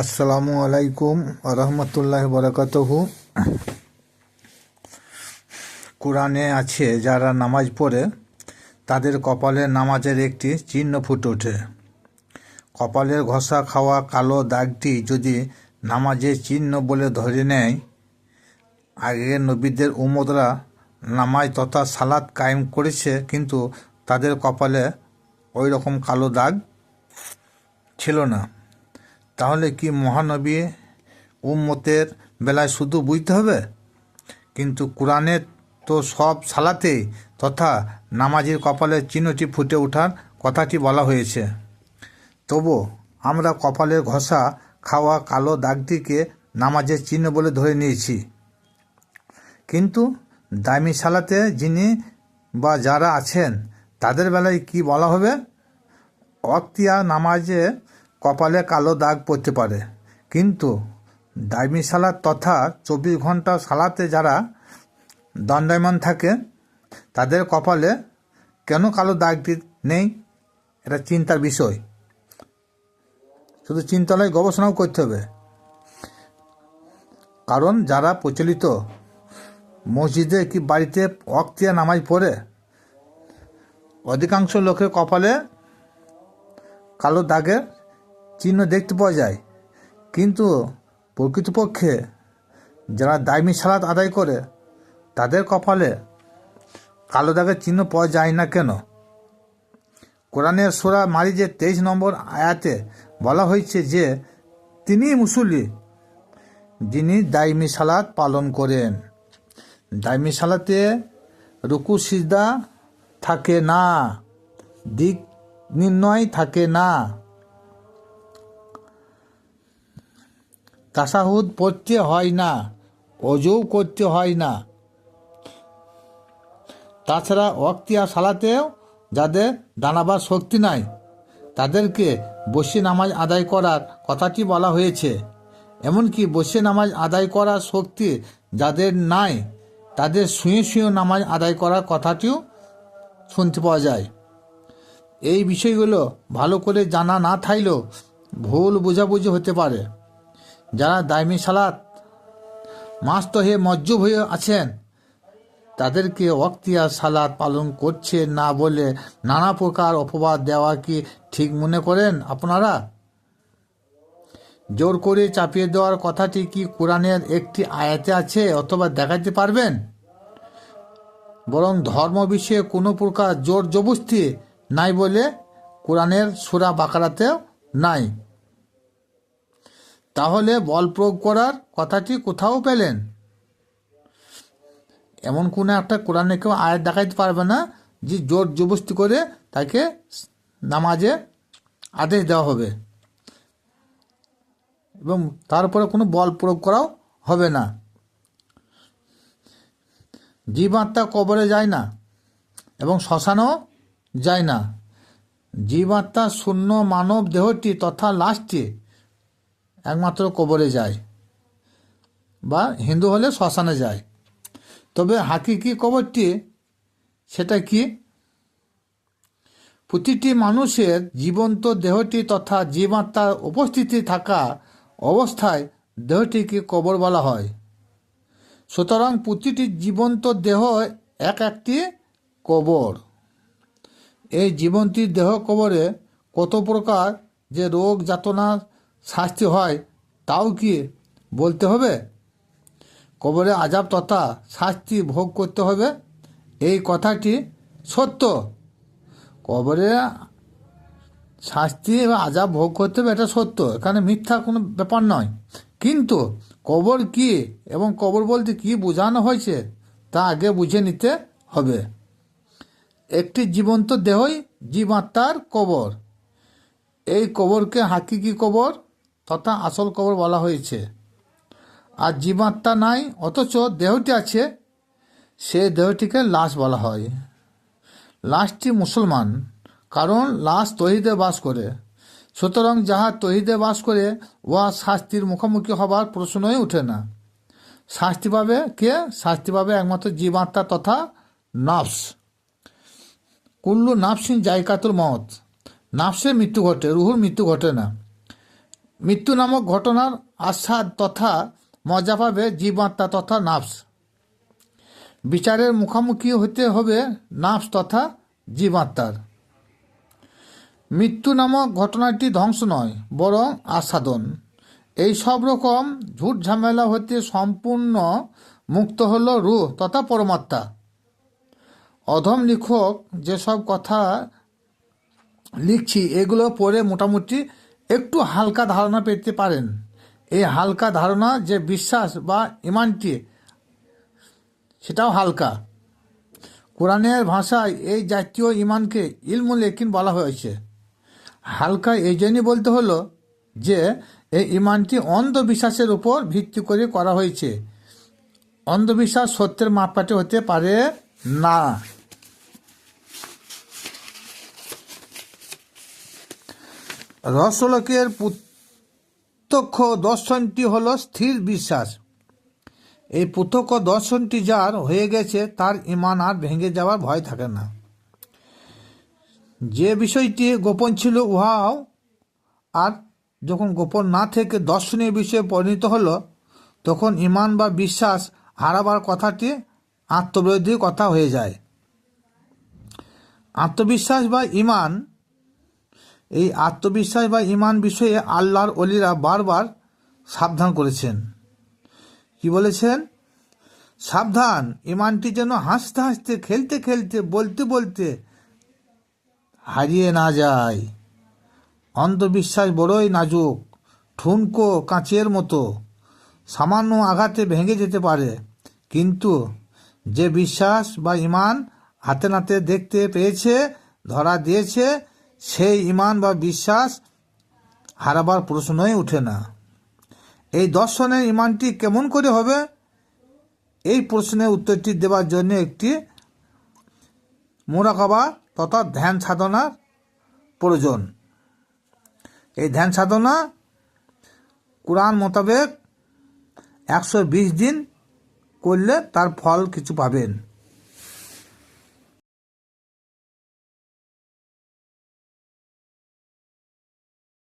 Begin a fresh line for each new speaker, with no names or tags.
আসসালামু আলাইকুম রহমতুল্লাহ বরকতহু। কোরআনে আছে, যারা নামাজ পড়ে, তাদের কপালে নামাজের একটি চিহ্ন ফুটে ওঠে। কপালের ঘষা খাওয়া কালো দাগটি যদি নামাজের চিহ্ন বলে ধরে নেয় আগের নবীদের উমদরা নামাজ তথা সালাত কায়েম করেছে, কিন্তু তাদের কপালে ওই রকম কালো দাগ ছিল না। তাহলে কি মহানবী উম্মতের বেলায় শুধু বুঝতে হবে? কিন্তু কোরআনের তো সব সালাতেই তথা নামাজের কপালের চিহ্নটি ফুটে ওঠার কথাটি বলা হয়েছে। তবু আমরা কপালের ঘষা খাওয়া কালো দাগটিকে নামাজের চিহ্ন বলে ধরে নিয়েছি। কিন্তু দামি সালাতে যিনি বা যারা আছেন, তাদের বেলায় কি বলা হবে? অক্তিয়া নামাজে কপালে কালো দাগ পড়তে পারে। কিন্তু দাইমি সালাত তথা চব্বিশ ঘণ্টা সালাতে যারা দণ্ডায়মান থাকে, তাদের কপালে কেন কালো দাগটি নেই? এটা চিন্তার বিষয়। শুধু চিন্তালয় গবেষণাও করতে হবে। কারণ যারা প্রচলিত মসজিদে কি বাড়িতে অক্তিয়া নামাজ পড়ে, অধিকাংশ লোকের কপালে কালো দাগের চিহ্ন দেখতে পাওয়া যায়। কিন্তু প্রকৃতপক্ষে যারা দায়মি সালাত আদায় করে, তাদের কপালে কালো দাগের চিহ্ন পাওয়া যায় না কেন? কোরআনের সোরা মারিজের তেইশ নম্বর আয়াতে বলা হয়েছে যে, তিনি মুসল্লি, যিনি দায়মি সালাত পালন করেন। দায়মি সালাতে রুকু, সিজদা থাকে না, দিক নির্ণয় থাকে না। তাসাহুদ পড়তে হয় না, অজু করতে হয় না। তাছাড়া অক্তিয়া সালাতেও যাদের দাঁড়াবার শক্তি নাই, তাদেরকে বসে নামাজ আদায় করার কথাটি বলা হয়েছে। এমনকি বসে নামাজ আদায় করার শক্তি যাদের নাই, তাদের শুয়ে শুয়ে নামাজ আদায় করার কথাটিও শুনতে পাওয়া যায়। এই বিষয়গুলো ভালো করে জানা না থাকলেও ভুল বোঝাবুঝি হতে পারে। যারা দায়মি সালাত, মাস্ত হয়ে মজ্জুব হয়ে আছেন, তাদেরকে অক্তিয়ার সালাত পালন করছে না বলে নানা প্রকার অপবাদ দেওয়া কি ঠিক মনে করেন আপনারা? জোর করে চাপিয়ে দেওয়ার কথাটি কি কোরআনের একটি আয়াতে আছে অথবা দেখাতে পারবেন? বরং ধর্ম বিষয়ে কোনো প্রকার জোর জবস্তি নাই বলে কোরআনের সুরা বাকারাতেও নাই। তাহলে বল প্রয়োগ করার কথাটি কোথাও পেলেন। এমন কোনো একটা কোরআনে কেউ আয়াত দেখাইতে পারবে না, যে জোর জবস্তি করে তাকে নামাজে আদেশ দেওয়া হবে। এবং তারপরে কোনো বল প্রয়োগ করাও হবে না। জীবাত্মা কবরে যায় না এবং শ্মশানও যায় না। জীবাত্মা শূন্য মানব দেহটি তথা লাশটি একমাত্র কবরে যায়। বা হিন্দু হলে শ্মশানে যায়। তবে হাকিকি কবরটি, সেটা কি? প্রতিটি মানুষের জীবন্ত দেহটি তথা জীবাত্মার উপস্থিতি থাকা অবস্থায় দেহটিকে কবর বলা হয়। সুতরাং প্রতিটি জীবন্ত দেহ এক একটি কবর। এই জীবন্তী দেহ কবরে কত প্রকার যে রোগ যাতনা শাস্তি হয়, তাও কি বলতে হবে? কবরে আজাব তথা শাস্তি ভোগ করতে হবে, এই কথাটি সত্য। কবরে শাস্তি এবং আজাব ভোগ করতে হবে, এটা সত্য। এখানে মিথ্যা কোনো ব্যাপার নয়। কিন্তু কবর কি এবং কবর বলতে কি বোঝানো হয়েছে, তা আগে বুঝে নিতে হবে। একটি জীবন্ত দেহই জীবাত্মার কবর। এই কবরকে হাকিকি কবর তথা আসল কবর বলা হয়েছে। আর জীবাত্মা নাই, অথচ দেহটি আছে, সে দেহটিকে লাশ বলা হয়। লাশটি মুসলমান, কারণ লাশ তহিদে বাস করে। সুতরাং যাহা তহিদে বাস করে, উহা শাস্তির মুখোমুখি হবার প্রশ্নই ওঠে না। শাস্তি পাবে কে? শাস্তি পাবে একমাত্র জীবাত্মা তথা নফস। কুল্লু নাফসিন জায়কাতুল মত নাফসের মৃত্যু ঘটে, রুহুর মৃত্যু ঘটে না। মৃত্যু নামক ঘটনার আস্বাদ তথা মজা পাবে জীবাত্মা তথা নাফস। বিচারের মুখোমুখি হতে হবে নাফস তথা জীবাত্মার। মৃত্যু নামক ঘটনাটি ধ্বংস নয়, বরং আস্বাদন। এই সব রকম ঝুট ঝামেলা হতে সম্পূর্ণ মুক্ত হল রূহ তথা পরমাত্মা। অধম লেখক যেসব কথা লিখছি, এগুলো পড়ে মোটামুটি একটু হালকা ধারণা পেতে পারেন। এই হালকা ধারণা যে বিশ্বাস বা ইমানটি, সেটাও হালকা। কোরআনের ভাষায় এই জাতীয় ইমানকে ইলমুল একিন বলা হয়েছে। হালকা এই জন্যই বলতে হলো যে, এই ইমানটি অন্ধবিশ্বাসের উপর ভিত্তি করে করা হয়েছে। অন্ধবিশ্বাস সত্যের মাপকাঠি হতে পারে না। রসলোকের প্রত্যক্ষ দর্শনটি হলো স্থির বিশ্বাস। এই প্রত্যক্ষ দর্শনটি যার হয়ে গেছে, তার ইমান আর ভেঙে যাওয়ার ভয় থাকে না। যে বিষয়টি গোপন ছিল, উহাও আর যখন গোপন না থেকে দর্শনীয় বিষয়ে পরিণত হলো, তখন ইমান বা বিশ্বাস হারাবার কথাটি আত্মবিরোধী কথা হয়ে যায়। আত্মবিশ্বাস বা ইমান এই আত্মবিশ্বাস বা ইমান বিষয়ে আল্লাহর অলিরা বারবার সাবধান করেছেন। কি বলেছেন? সাবধান ইমানটি যেন হাসতে হাসতে, খেলতে খেলতে, বলতে বলতে হারিয়ে না যায়। অন্ধবিশ্বাস বড়ই নাজুক, ঠুনকো কাঁচের মতো, সামান্য আঘাতে ভেঙে যেতে পারে। কিন্তু যে বিশ্বাস বা ইমান হাতে নাতে দেখতে পেয়েছে, ধরা দিয়েছে সেই ইমান বা বিশ্বাস হারাবার প্রশ্নই ওঠে না। এই দর্শনের ইমানটি কেমন করে হবে? এই প্রশ্নের উত্তরটি দেওয়ার জন্য একটি মোরাকাবা তথা ধ্যান সাধনার প্রয়োজন। এই ধ্যান সাধনা কোরআন মোতাবেক একশো বিশ দিন করলে তার ফল কিছু পাবেন।